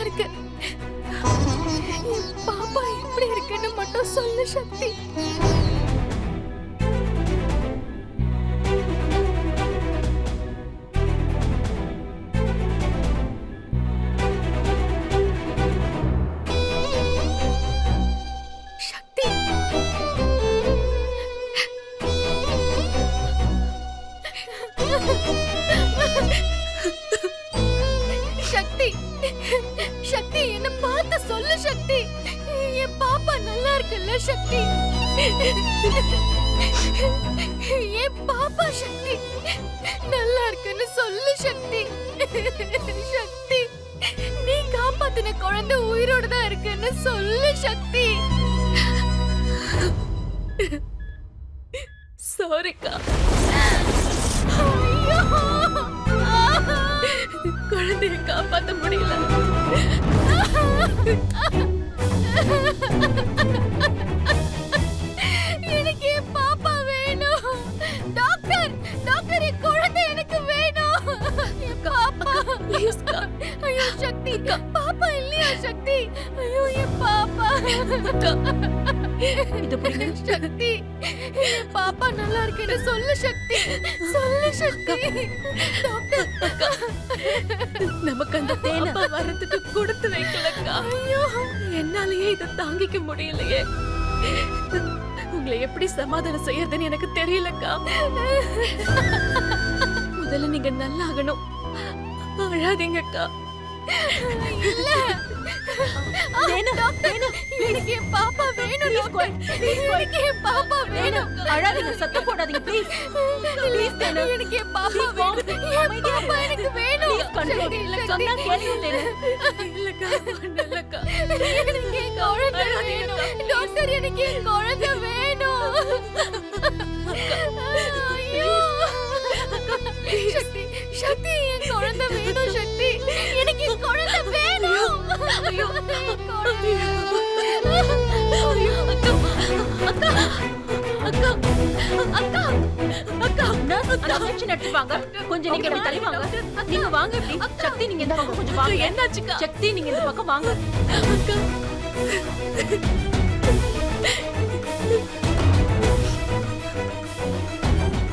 இருக்கு. பாப்பா எப்படி இருக்குன்னு மட்டும் சொல்லு சக்தி. இருக்குல்ல சக்தி. என் பாப்பா சக்தி நல்லா இருக்குன்னு சொல்லு சக்தி. சக்தி நீ காப்பாத்தின குழந்தை உயிரோட தான் இருக்குன்னு சொல்லு சக்தி. சாரிக்கா குழந்தைய காப்பாத்த முடியல. பாப்பா இல்லையா சக்தி? ஐயோ என் பாப்பா. சக்தி என் பாப்பா நல்லா இருக்குன்னு சொல்லு சக்தி. சொல்லு சக்தி. நமக்கு அந்த தேனை வர்றதுக்கு கொடுத்து வைக்கலக்கா. ஐயோ என்னாலயே இதை தாங்கிக்க முடியலையே. உங்களை எப்படி சமாதானம் செய்யறதுன்னு எனக்கு தெரியலக்கா. முதல்ல நீங்க நல்லாகணும். அழாதீங்கக்கா இல்ல டாக்டர் எனக்கு என் பாப்பா வேணும் டாக்டர். எனக்கு என் பாப்பா வேணும். அழாதீங்க சத்தம் போடாதீங்க ப்ளீஸ் ப்ளீஸ் எனக்கு என் பாப்பா வேணும். என் பாப்பா எனக்கு வேணும். சக்தி, இல்ல சக்தி. சொன்னா கேளுங்க இல்லக்கா எனக்கு என் குழந்தை வேணும். டாக்டர் எனக்கு என் குழந்தை வேணும். ஐயோ. சக்தி சக்தி என் குழந்தை வேணும் சக்தி. எனக்கு என் குழந்தை வேணும். ஐயோ. குழந்தை நர்ஸ் அந்த கொஞ்சம் நீங்க இப்படி தள்ளி வாங்க நீங்க வாங்க இப்படி. சக்தி நீங்க இந்த பக்கம் கொஞ்சம் வாங்க. என்னாச்சுக்கா? சக்தி நீங்க இந்த பக்கம் வாங்க. அக்கா.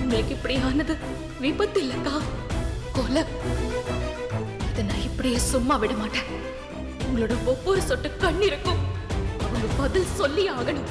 உங்களுக்கு இப்படி ஆனது விபத்து இல்லக்கா. கொலை. அதை நான் இப்படியே சும்மா விட மாட்டேன். உங்களோட ஒவ்வொரு சொட்டு கண்ணீருக்கும் அவங்க பதில் சொல்லி ஆகணும்.